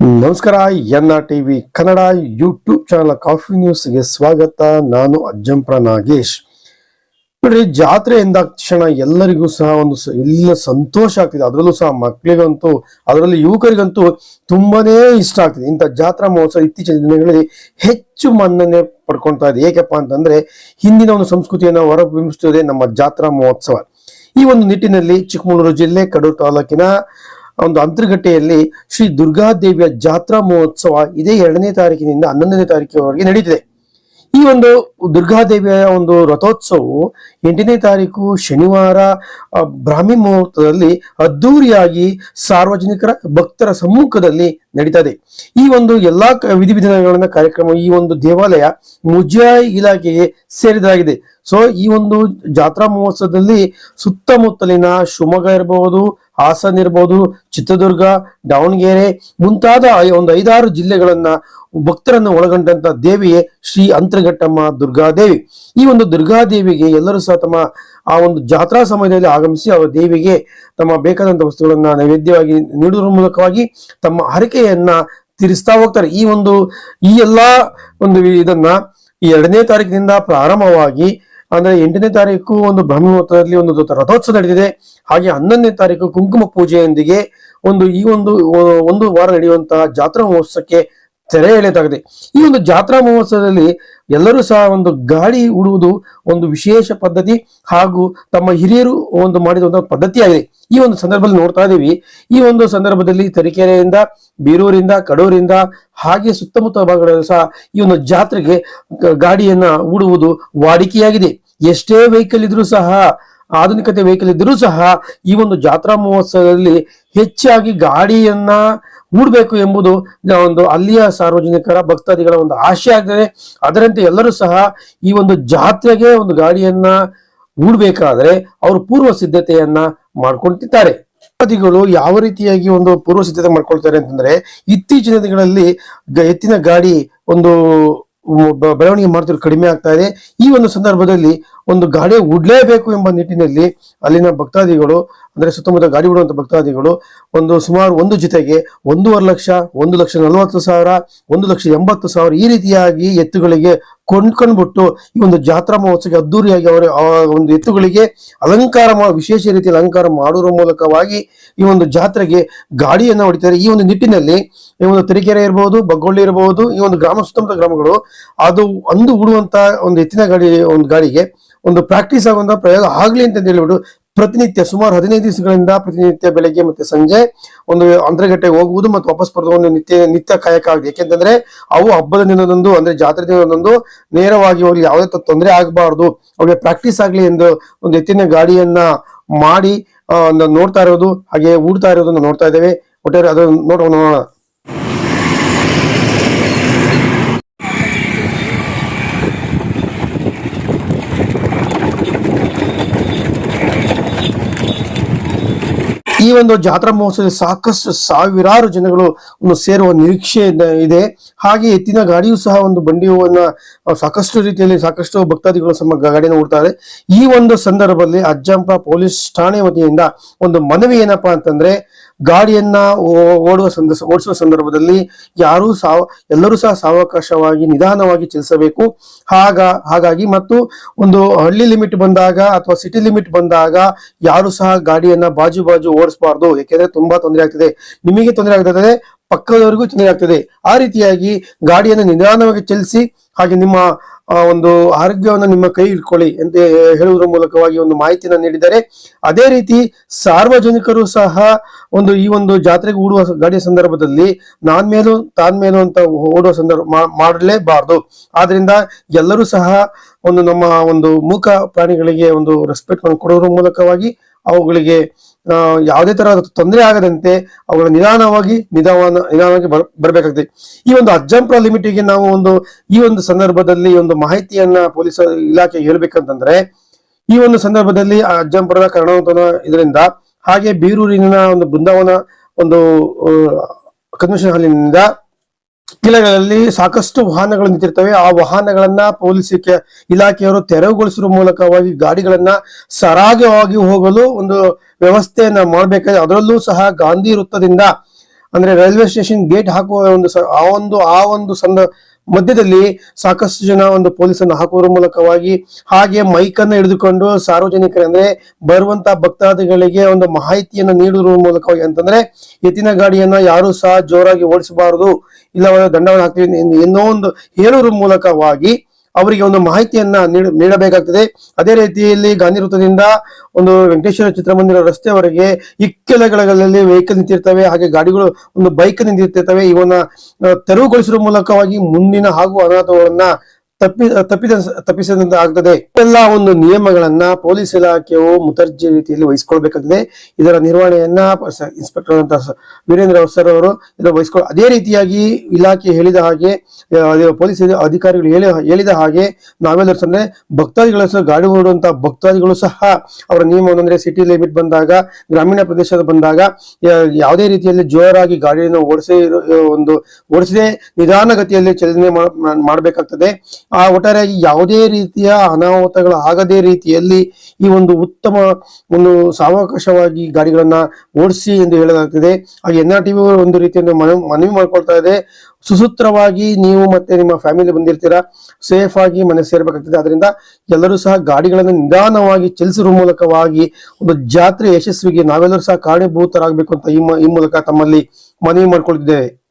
ನಮಸ್ಕಾರ, N R TV Kannada YouTube channel coffee ನ್ಯೂಸ್ಗೆ ಸ್ವಾಗತ. ನಾನು ಅಜ್ಜಂಪ್ರ ನಾಗೇಶ್. ಜಾತ್ರೆ ಎಂದ ತಕ್ಷಣ ಎಲ್ಲರಿಗೂ ಸಹ ಒಂದು ಎಲ್ಲ ಸಂತೋಷ ಆಗ್ತಿದೆ. ಅದರಲ್ಲೂ ಸಹ ಮಕ್ಕಳಿಗಂತೂ ಅದರಲ್ಲಿ ಯುವಕರಿಗಂತೂ ತುಂಬಾನೇ ಇಷ್ಟ ಆಗ್ತಿದೆ. ಇಂಥ ಜಾತ್ರಾ ಮಹೋತ್ಸವ ಇತ್ತೀಚಿನ ದಿನಗಳಲ್ಲಿ ಹೆಚ್ಚು ಮನ್ನಣೆ ಪಡ್ಕೊಳ್ತಾ ಇದೆ. ಏಕಪ್ಪ ಅಂತಂದ್ರೆ, ಹಿಂದಿನ ಒಂದು ಸಂಸ್ಕೃತಿಯನ್ನು ಹೊರಬಿಂಬಿಸುತ್ತದೆ ನಮ್ಮ ಜಾತ್ರಾ ಮಹೋತ್ಸವ. ಈ ಒಂದು ನಿಟ್ಟಿನಲ್ಲಿ ಚಿಕ್ಕಮಗಳೂರು ಜಿಲ್ಲೆ, ಕಡೂರು ತಾಲೂಕಿನ ಒಂದು ಅಂತರ್ಗಟ್ಟೆಯಲ್ಲಿ ಶ್ರೀ ದುರ್ಗಾದೇವಿಯ ಜಾತ್ರಾ ಮಹೋತ್ಸವ ಇದೇ ಎರಡನೇ ತಾರೀಕಿನಿಂದ ಹನ್ನೊಂದನೇ ತಾರೀಕಿನವರೆಗೆ ನಡೀತಿದೆ. ಈ ಒಂದು ದುರ್ಗಾದೇವಿಯ ಒಂದು ರಥೋತ್ಸವವು ಎಂಟನೇ ತಾರೀಕು ಶನಿವಾರ ಬ್ರಾಹ್ಮಿ ಮುಹೂರ್ತದಲ್ಲಿ ಅದ್ದೂರಿಯಾಗಿ ಸಾರ್ವಜನಿಕರ ಭಕ್ತರ ಸಮ್ಮುಖದಲ್ಲಿ ನಡೀತದೆ. ಈ ಒಂದು ಎಲ್ಲಾ ವಿಧಿವಿಧಾನಗಳನ್ನ ಕಾರ್ಯಕ್ರಮ ಈ ಒಂದು ದೇವಾಲಯ ಮುಜಾಯಿ ಇಲಾಖೆಗೆ ಸೇರಿದಾಗಿದೆ. ಸೊ ಈ ಒಂದು ಜಾತ್ರಾ ಮಹೋತ್ಸವದಲ್ಲಿ ಸುತ್ತಮುತ್ತಲಿನ ಶಿವಮೊಗ್ಗ ಇರಬಹುದು ಹಾಸನ್ ಇರ್ಬೋದು, ಚಿತ್ರದುರ್ಗ, ದಾವಣಗೆರೆ ಮುಂತಾದ ಒಂದು ಐದಾರು ಜಿಲ್ಲೆಗಳನ್ನ ಭಕ್ತರನ್ನು ಒಳಗೊಂಡಂತ ದೇವಿಯೇ ಶ್ರೀ ಅಂತರಘಟ್ಟಮ್ಮ ದುರ್ಗಾದೇವಿ. ಈ ಒಂದು ದುರ್ಗಾದೇವಿಗೆ ಎಲ್ಲರೂ ಸಹ ತಮ್ಮ ಆ ಒಂದು ಜಾತ್ರಾ ಸಮಯದಲ್ಲಿ ಆಗಮಿಸಿ ಅವರ ದೇವಿಗೆ ತಮ್ಮ ಬೇಕಾದಂತ ವಸ್ತುಗಳನ್ನ ನೈವೇದ್ಯವಾಗಿ ನೀಡುವುದರ ಮೂಲಕವಾಗಿ ತಮ್ಮ ಹರಕೆಯನ್ನ ತೀರಿಸ್ತಾ ಹೋಗ್ತಾರೆ. ಈ ಒಂದು, ಈ ಎಲ್ಲಾ ಒಂದು ಇದನ್ನ ಎರಡನೇ ತಾರೀಕಿನಿಂದ ಪ್ರಾರಂಭವಾಗಿ ಅಂದ್ರೆ ಎಂಟನೇ ತಾರೀಕು ಒಂದು ಬ್ರಹ್ಮೋತ್ಸವದಲ್ಲಿ ಒಂದು ರಥೋತ್ಸವ ನಡೆದಿದೆ ಹಾಗೆ ಹನ್ನೊಂದನೇ ತಾರೀಕು ಕುಂಕುಮ ಪೂಜೆಯೊಂದಿಗೆ ಒಂದು ಈ ಒಂದು ಒಂದು ವಾರ ನಡೆಯುವಂತಹ ಜಾತ್ರಾ ಮಹೋತ್ಸವಕ್ಕೆ ತೆರೆ ಎಳೆದಾಗಿದೆ ಈ ಒಂದು ಜಾತ್ರಾ ಮಹೋತ್ಸವದಲ್ಲಿ ಎಲ್ಲರೂ ಸಹ ಒಂದು ಗಾಡಿ ಉಡುವುದು ಒಂದು ವಿಶೇಷ ಪದ್ಧತಿ ಹಾಗೂ ತಮ್ಮ ಹಿರಿಯರು ಒಂದು ಮಾಡಿದ ಒಂದು ಪದ್ಧತಿಯಾಗಿದೆ. ಈ ಒಂದು ಸಂದರ್ಭದಲ್ಲಿ ನೋಡ್ತಾ ಇದ್ದೀವಿ. ಈ ಒಂದು ಸಂದರ್ಭದಲ್ಲಿ ತರೀಕೆರೆಯಿಂದ, ಬೀರೂರಿಂದ, ಕಡೂರಿಂದ ಹಾಗೆ ಸುತ್ತಮುತ್ತ ಭಾಗಗಳಲ್ಲಿ ಸಹ ಈ ಒಂದು ಜಾತ್ರೆಗೆ ಗಾಡಿಯನ್ನ ಉಡುವುದು ವಾಡಿಕೆಯಾಗಿದೆ. ಎಷ್ಟೇ ವೆಹಿಕಲ್ ಇದ್ರೂ ಸಹ, ಆಧುನಿಕತೆ ವೆಹಿಕಲ್ ಇದ್ರೂ ಸಹ ಈ ಒಂದು ಜಾತ್ರಾ ಮಹೋತ್ಸವದಲ್ಲಿ ಹೆಚ್ಚಾಗಿ ಗಾಡಿಯನ್ನ ಹೂಡಬೇಕು ಎಂಬುದು ಒಂದು ಅಲ್ಲಿಯ ಸಾರ್ವಜನಿಕರ ಭಕ್ತಾದಿಗಳ ಒಂದು ಆಶೆ ಆಗ್ತದೆ. ಅದರಂತೆ ಎಲ್ಲರೂ ಸಹ ಈ ಒಂದು ಜಾತ್ರೆಗೆ ಒಂದು ಗಾಡಿಯನ್ನ ಹೂಡ್ಬೇಕಾದ್ರೆ ಅವರು ಪೂರ್ವ ಸಿದ್ಧತೆಯನ್ನ ಮಾಡ್ಕೊಳ್ತಿದ್ದಾರೆ. ಭಕ್ತಾದಿಗಳು ಯಾವ ರೀತಿಯಾಗಿ ಒಂದು ಪೂರ್ವ ಸಿದ್ಧತೆ ಮಾಡ್ಕೊಳ್ತಾರೆ ಅಂತಂದ್ರೆ ಇತ್ತೀಚಿನ ದಿನಗಳಲ್ಲಿ ಎತ್ತಿನ ಗಾಡಿ ಒಂದು ಬೆಳವಣಿಗೆ ಮಾಡ್ತಿರೋ ಕಡಿಮೆ ಆಗ್ತಾ ಇದೆ. ಈ ಒಂದು ಸಂದರ್ಭದಲ್ಲಿ ಒಂದು ಗಾಡಿ ಉಡ್ಲೇಬೇಕು ಎಂಬ ನಿಟ್ಟಿನಲ್ಲಿ ಅಲ್ಲಿನ ಭಕ್ತಾದಿಗಳು, ಅಂದ್ರೆ ಸುತ್ತಮುತ್ತ ಗಾಡಿ ಬಿಡುವಂತ ಭಕ್ತಾದಿಗಳು, ಒಂದು ಸುಮಾರು ಒಂದು ಜೊತೆಗೆ ಒಂದೂವರೆ ಲಕ್ಷ, ಒಂದು ಲಕ್ಷ ನಲವತ್ತು ಸಾವಿರ, ಒಂದು ಲಕ್ಷ ಎಂಬತ್ತು ಸಾವಿರ ಈ ರೀತಿಯಾಗಿ ಎತ್ತುಗಳಿಗೆ ಕೊಂಡ್ಕೊಂಡ್ಬಿಟ್ಟು ಈ ಒಂದು ಜಾತ್ರಾ ಮಹೋತ್ಸವಕ್ಕೆ ಅದ್ದೂರಿಯಾಗಿ ಅವರು ಒಂದು ಎತ್ತುಗಳಿಗೆ ಅಲಂಕಾರ ವಿಶೇಷ ರೀತಿ ಅಲಂಕಾರ ಮಾಡುವ ಮೂಲಕವಾಗಿ ಈ ಒಂದು ಜಾತ್ರೆಗೆ ಗಾಡಿಯನ್ನು ಹೊಡಿತಾರೆ. ಈ ಒಂದು ನಿಟ್ಟಿನಲ್ಲಿ ಈ ಒಂದು ತರೀಕೆರೆ ಇರಬಹುದು ಬಗ್ಗೊಳ್ಳಿ ಇರಬಹುದು ಈ ಒಂದು ಗ್ರಾಮ ಸುತ್ತಮುತ್ತ ಗ್ರಾಮಗಳು ಅದು ಅಂದು ಉಡುವಂತ ಒಂದು ಎತ್ತಿನ ಗಾಡಿ, ಒಂದು ಗಾಡಿಗೆ ಒಂದು ಪ್ರಾಕ್ಟೀಸ್ ಆಗುವಂತ ಪ್ರಯೋಗ ಆಗ್ಲಿ ಅಂತ ಹೇಳ್ಬಿಟ್ಟು ಪ್ರತಿನಿತ್ಯ ಸುಮಾರು ಹದಿನೈದು ದಿವಸಗಳಿಂದ ಪ್ರತಿನಿತ್ಯ ಬೆಳಗ್ಗೆ ಮತ್ತೆ ಸಂಜೆ ಒಂದು ಅಂತರಗಟ್ಟೆಗೆ ಹೋಗುವುದು ಮತ್ತು ವಾಪಸ್ ಬರೋದು ಒಂದು ನಿತ್ಯ ನಿತ್ಯ ಕಾಯಕ ಆಗಿದೆ. ಯಾಕೆಂತಂದ್ರೆ ಅವು ಹಬ್ಬದ ದಿನದಂದು, ಅಂದ್ರೆ ಜಾತ್ರೆ ದಿನದಂದು ನೇರವಾಗಿ ಹೋಗಿ ಯಾವುದೇ ತೊಂದರೆ ಆಗಬಾರ್ದು. ಅವ್ರಿಗೆ ಪ್ರಾಕ್ಟೀಸ್ ಆಗ್ಲಿ ಎಂದು ಒಂದು ಎತ್ತಿನ ಗಾಡಿಯನ್ನ ಮಾಡಿ ನೋಡ್ತಾ ಇರೋದು, ಹಾಗೆ ಊಡ್ತಾ ಇರೋದನ್ನ ನೋಡ್ತಾ ಇದ್ದೇವೆ. ಒಟ್ಟಾರೆ ಅದನ್ನು ನೋಡೋಣ. ಈ ಒಂದು ಜಾತ್ರಾ ಮಹೋತ್ಸವದಲ್ಲಿ ಸಾಕಷ್ಟು ಸಾವಿರಾರು ಜನಗಳು ಒಂದು ಸೇರುವ ನಿರೀಕ್ಷೆ ಇದೆ- ಹಾಗೆ ಎತ್ತಿನ ಗಾಡಿಯೂ ಸಹ ಒಂದು ಬಂಡಿಯವನ್ನ ಸಾಕಷ್ಟು ರೀತಿಯಲ್ಲಿ ಸಾಕಷ್ಟು ಭಕ್ತಾದಿಗಳು ಸಮ ಗಾಡಿಯನ್ನು ಓಡ್ತಾರೆ. ಈ ಒಂದು ಸಂದರ್ಭದಲ್ಲಿ ಅಜ್ಜಂಪ ಪೊಲೀಸ್ ಠಾಣೆ ವತಿಯಿಂದ ಒಂದು ಮನವಿ ಏನಪ್ಪಾ ಅಂತಂದ್ರೆ, ಗಾಡಿಯನ್ನ ಓಡುವ ಸಂದರ್ಭ, ಓಡಿಸುವ ಸಂದರ್ಭದಲ್ಲಿ ಯಾರು ಸಾವ, ಎಲ್ಲರೂ ಸಹ ಸಾವಕಾಶವಾಗಿ ನಿಧಾನವಾಗಿ ಚಲಿಸಬೇಕು. ಹಾಗ, ಹಾಗಾಗಿ ಮತ್ತು ಒಂದು ಹಳ್ಳಿ ಲಿಮಿಟ್ ಬಂದಾಗ ಅಥವಾ ಸಿಟಿ ಲಿಮಿಟ್ ಬಂದಾಗ ಯಾರು ಸಹ ಗಾಡಿಯನ್ನ ಬಾಜು ಬಾಜು ಓಡಿಸಬಾರ್ದು ಯಾಕೆಂದ್ರೆ ತುಂಬಾ ತೊಂದರೆ ಆಗ್ತದೆ. ನಿಮಗೆ ತೊಂದರೆ ಆಗ್ತದೆ, ಪಕ್ಕದವರಿಗೂ ತೊಂದರೆ ಆಗ್ತದೆ. ಆ ರೀತಿಯಾಗಿ ಗಾಡಿಯನ್ನು ನಿಧಾನವಾಗಿ ಚಲಿಸಿ, ಹಾಗೆ ನಿಮ್ಮ ಒಂದು ಆರೋಗ್ಯವನ್ನು ನಿಮ್ಮ ಕೈ ಇಟ್ಕೊಳ್ಳಿ ಅಂತ ಹೇಳುವುದರ ಮೂಲಕವಾಗಿ ಒಂದು ಮಾಹಿತಿಯನ್ನು ನೀಡಿದ್ದಾರೆ. ಅದೇ ರೀತಿ ಸಾರ್ವಜನಿಕರು ಸಹ ಒಂದು ಈ ಒಂದು ಜಾತ್ರೆಗೆ ಓಡುವ ಗಾಡಿಯ ಸಂದರ್ಭದಲ್ಲಿ ನಾನ್ ಮೇಲೂ ತಾನ್ ಮೇಲೂ ಅಂತ ಓಡುವ ಸಂದರ್ಭ ಮಾಡಲೇಬಾರ್ದು. ಆದ್ರಿಂದ ಎಲ್ಲರೂ ಸಹ ಒಂದು ನಮ್ಮ ಒಂದು ಮೂಕ ಪ್ರಾಣಿಗಳಿಗೆ ಒಂದು ರೆಸ್ಪೆಕ್ಟ್ ಕೊಡೋದ್ರ ಮೂಲಕವಾಗಿ ಅವುಗಳಿಗೆ ಯಾವುದೇ ತರಹದ ತೊಂದರೆ ಆಗದಂತೆ ಅವುಗಳ ನಿಧಾನವಾಗಿ ನಿಧಾನ, ನಿಧಾನವಾಗಿ ಬರ್, ಬರ್ಬೇಕಾಗ್ತದೆ. ಈ ಒಂದು ಅಜ್ಜಂಪುರ ಲಿಮಿಟಿಗೆ ನಾವು ಒಂದು, ಈ ಒಂದು ಸಂದರ್ಭದಲ್ಲಿ ಒಂದು ಮಾಹಿತಿಯನ್ನ ಪೊಲೀಸ್ ಇಲಾಖೆ ಹೇಳ್ಬೇಕಂತಂದ್ರೆ, ಈ ಒಂದು ಸಂದರ್ಭದಲ್ಲಿ ಆ ಅಜ್ಜಂಪುರದ ಕರ್ಣಾಟಕ ಇದರಿಂದ, ಹಾಗೆ ಬೀರೂರಿನ ಒಂದು ಬೃಂದಾವನ ಒಂದು ಕನ್ವೆನ್ಷನ್ ಹಾಲಿನಿಂದ ಜಿಲ್ಲೆಗಳಲ್ಲಿ ಸಾಕಷ್ಟು ವಾಹನಗಳು ನಿಂತಿರ್ತವೆ. ಆ ವಾಹನಗಳನ್ನ ಪೊಲೀಸ್ ಇಲಾಖೆಯವರು ತೆರವುಗೊಳಿಸುವ ಮೂಲಕವಾಗಿ ಗಾಡಿಗಳನ್ನ ಸರಾಗವಾಗಿ ಹೋಗಲು ಒಂದು ವ್ಯವಸ್ಥೆಯನ್ನ ಮಾಡಬೇಕಾದ್ರೆ ಅದರಲ್ಲೂ ಸಹ ಗಾಂಧಿ ವೃತ್ತದಿಂದ ಅಂದ್ರೆ ರೈಲ್ವೆ ಸ್ಟೇಷನ್ ಗೇಟ್ ಹಾಕುವ ಒಂದು ಆ ಒಂದು ಆ ಒಂದು ಸಂದ ಮಧ್ಯದಲ್ಲಿ ಸಾಕಷ್ಟು ಜನ ಒಂದು ಪೊಲೀಸನ್ನು ಹಾಕುವ ಮೂಲಕವಾಗಿ ಹಾಗೆ ಮೈಕ್ ಹಿಡಿದುಕೊಂಡು ಸಾರ್ವಜನಿಕರ ಅಂದ್ರೆ ಬರುವಂತ ಭಕ್ತಾದಿಗಳಿಗೆ ಒಂದು ಮಾಹಿತಿಯನ್ನು ನೀಡುವ ಮೂಲಕವಾಗಿ ಅಂತಂದ್ರೆ ಎತ್ತಿನ ಗಾಡಿಯನ್ನ ಯಾರು ಸಹ ಜೋರಾಗಿ ಓಡಿಸಬಾರದು ಇಲ್ಲ ಒಂದು ದಂಡವನ್ನು ಹಾಕ್ತೀವಿ ಎನ್- ಎನ್ನೋ ಒಂದು ಹೇಳುವ ಮೂಲಕವಾಗಿ ಅವರಿಗೆ ಒಂದು ಮಾಹಿತಿಯನ್ನ ನೀಡ, ನೀಡಬೇಕಾಗ್ತದೆ. ಅದೇ ರೀತಿಯಲ್ಲಿ ಗಾಂಧಿ ವೃತ್ತದಿಂದ ಒಂದು ವೆಂಕಟೇಶ್ವರ ಚಿತ್ರಮಂದಿರ ರಸ್ತೆವರೆಗೆ ಇಕ್ಕೆಲಗಳಲ್ಲಿ ವೆಹಿಕಲ್ ನಿಂತಿರ್ತವೆ, ಹಾಗೆ ಗಾಡಿಗಳು ಒಂದು ಬೈಕ್ ನಿಂತಿರ್ತವೆ. ಇವನ್ನ ತೆರವುಗೊಳಿಸುವ ಮೂಲಕವಾಗಿ ಮುಂದಿನ ಹಾಗೂ ಅನಾಹುತಗಳನ್ನ ತಪ್ಪಿ, ತಪ್ಪಿದ, ತಪ್ಪಿಸಿದಂತ ಆಗ್ತದೆ. ಎಲ್ಲ ಒಂದು ನಿಯಮಗಳನ್ನ ಪೊಲೀಸ್ ಇಲಾಖೆಯು ಮುತರ್ಜಿ ರೀತಿಯಲ್ಲಿ ವಹಿಸ್ಕೊಳ್ಬೇಕಾಗಿದೆ ಇದರ ನಿರ್ವಹಣೆಯನ್ನ ಇನ್ಸ್ಪೆಕ್ಟರ್ ಅಂತ ವೀರೇಂದ್ರ ಸರ್ ಅವರು ಇದನ್ನು ವಹಿಸ್ಕೊಳ್ ಅದೇ ರೀತಿಯಾಗಿ ಇಲಾಖೆ ಹೇಳಿದ ಹಾಗೆ ಪೊಲೀಸ್ ಅಧಿಕಾರಿಗಳು ಹೇಳಿ, ಹೇಳಿದ ಹಾಗೆ ನಾವೆಲ್ಲರೂ ಅಂದ್ರೆ ಭಕ್ತಾದಿಗಳು ಸಹ ಗಾಡಿ ಓಡುವಂತ ಭಕ್ತಾದಿಗಳು ಸಹ ಅವರ ನಿಯಮವನ್ನು ಅಂದ್ರೆ ಸಿಟಿ ಲಿಮಿಟ್ ಬಂದಾಗ, ಗ್ರಾಮೀಣ ಪ್ರದೇಶದ ಬಂದಾಗ ಯಾವುದೇ ರೀತಿಯಲ್ಲಿ ಜೋರಾಗಿ ಗಾಡಿಯನ್ನು ಓಡಿಸಿ ಒಂದು, ಓಡಿಸದೆ ನಿಧಾನಗತಿಯಲ್ಲಿ ಚಲನೆ ಮಾಡ್- ಮಾಡ್- ಮಾಡಬೇಕಾಗ್ತದೆ. ಆ ಒಟ್ಟಾರೆಯಾಗಿ ಯಾವುದೇ ರೀತಿಯ ಅನಾಹುತಗಳು ಆಗದೇ ರೀತಿಯಲ್ಲಿ ಈ ಒಂದು ಉತ್ತಮ ಒಂದು ಸಾವಕಾಶವಾಗಿ ಗಾಡಿಗಳನ್ನ ಓಡಿಸಿ ಎಂದು ಹೇಳಲಾಗ್ತದೆ. ಹಾಗೆ ಎನ್ ಆರ್ ಒಂದು ರೀತಿಯನ್ನು ಮನವಿ ಮನವಿ ಮಾಡ್ಕೊಳ್ತಾ ಇದೆ. ಸುಸೂತ್ರವಾಗಿ ನೀವು ಮತ್ತೆ ನಿಮ್ಮ ಫ್ಯಾಮಿಲಿ ಬಂದಿರ್ತೀರಾ? ಸೇಫ್ ಆಗಿ ಮನೆ ಸೇರ್ಬೇಕಾಗ್ತದೆ. ಅದರಿಂದ ಎಲ್ಲರೂ ಸಹ ಗಾಡಿಗಳನ್ನು ನಿಧಾನವಾಗಿ ಚಲಿಸುವ ಮೂಲಕವಾಗಿ ಒಂದು ಜಾತ್ರೆ ಯಶಸ್ವಿಗೆ ನಾವೆಲ್ಲರೂ ಸಹ ಕಾರಣೀಭೂತರಾಗಬೇಕು ಅಂತ ಈ ಮೂಲಕ ತಮ್ಮಲ್ಲಿ ಮನವಿ ಮಾಡ್ಕೊಳ್ತಿದ್ದೇವೆ.